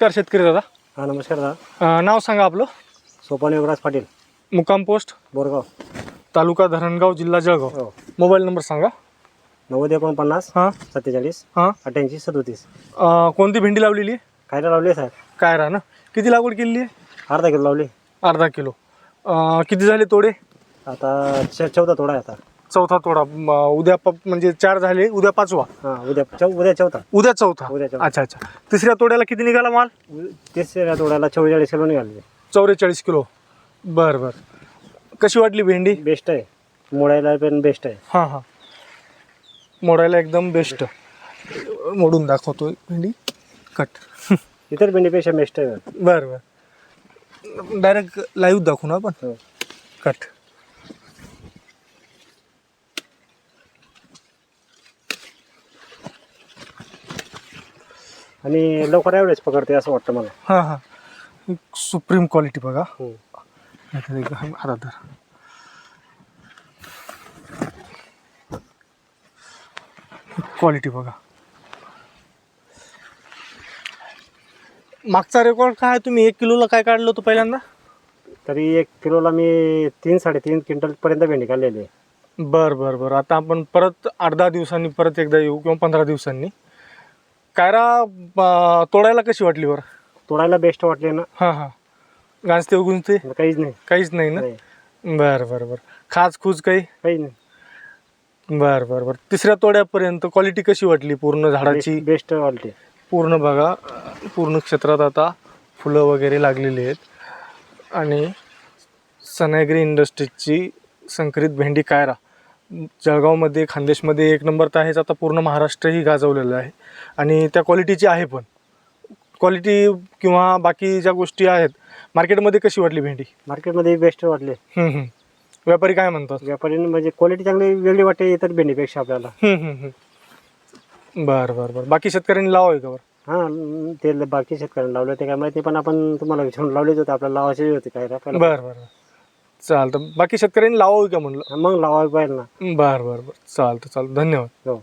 नमस्कार शेतकरी दादा. हा नमस्कार दादा. अं, नाव सांगा आपलं. सोपान योगराज पाटील. मुक्काम पोस्ट. बोरगाव. तालुका धरणगाव जिल्हा जळगाव. हो. मोबाईल नंबर सांगा. नव्वद एकोणपन्नास हां. सत्तेचाळीस हां. अठ्ठ्याऐंशी सदोतीस. अं, कोणती भेंडी लावलेली? आहे खायला लावले साहेब. काय राहा ना किती लागवड केलेली आहे? अर्धा किलो लावले. अर्धा किलो. अं, किती झाले तोडे? आता च- चौदा तोडा आहे आता. चौथा तोडा म, उद्या प म्हणजे चार झाले उद्या पाचवा. हां उद्या चौ उद्या चौथा. उद्या चौथा. उद्या चौथा. अच्छा अच्छा. तिसऱ्या तोड्याला किती निघाला माल? उ- तिसऱ्या तोड्याला चौवेचाळीस किलो निघाले. चौवेचाळीस किलो. बरं बरं. कशी वाटली भेंडी? बेस्ट आहे. मोडायला पण बेस्ट आहे. हां हां. मोडायला एकदम बेस्ट मोडून दाखवतो भेंडी. कट इतर भेंडीपेक्षा बेस्ट आहे. बरं बरं. डायरेक्ट लाईव्ह दाखवू ना आपण? हो. कट आणि लवकर एवढेच पकडते असं वाटतं मला. हां हां. सुप्रीम क्वालिटी बघा. एक हातात धर क्वालिटी बघा. मागचा रेकॉर्ड काय तुम्ही एक किलोला काय काढलं होतं पहिल्यांदा? तरी एक किलोला मी तीन साडेतीन क्विंटलपर्यंत भेंडी काढलेली आहे. बर बर बर. आता आपण परत आठ दहा दिवसांनी परत एकदा येऊ किंवा पंधरा दिवसांनी. कायरा अं, तोडायला कशी वाटली बरं? तोडायला बेस्ट वाटले ना. हां हां. गांजते उगुंजते काहीच नाही. काहीच नाही ना? नाही. बर बर बर. खाज खूज काही? काहीच नाही. बर बर बर. तिसऱ्या तोड्यापर्यंत क्वालिटी कशी वाटली पूर्ण झाडाची? बेस्ट वाटते पूर्ण बघा. पूर्ण क्षेत्रात आता फुलं वगैरे लागलेली आहेत. आणि सनायग्री इंडस्ट्रीजची संकरित भेंडी कायरा. जळगावमध्ये खानदेशमध्ये एक नंबर तर आहेच. आता पूर्ण महाराष्ट्रही गाजवलेलं आहे. आणि त्या क्वालिटीची आहे पण. क्वालिटी किंवा बाकी ज्या गोष्टी आहेत मार्केटमध्ये कशी वाटली भेंडी? मार्केटमध्ये बेस्ट वाटले. हम्म, हम्म. व्यापारी काय म्हणतात? व्यापारी म्हणजे क्वालिटी चांगली वेगळी वाटते इतर भेंडीपेक्षा आपल्याला. हम्म, हम्म, हम्म. बरं बरं बरं. बाकी शेतकऱ्यांनी लावावे का बरं? हां ते बाकी शेतकऱ्यांना लावले ते काय माहिती पण आपण तुम्हाला विचारून लावलेच होते. आपल्याला लावायचे होते काय आपल्याला बरं बरं. चालतं. बाकी शेतकऱ्यांनी लावावे का म्हणलं? मग लावायला पाहिजे ना. बरं बरं बरं. चालतं चालतं. धन्यवाद. हो.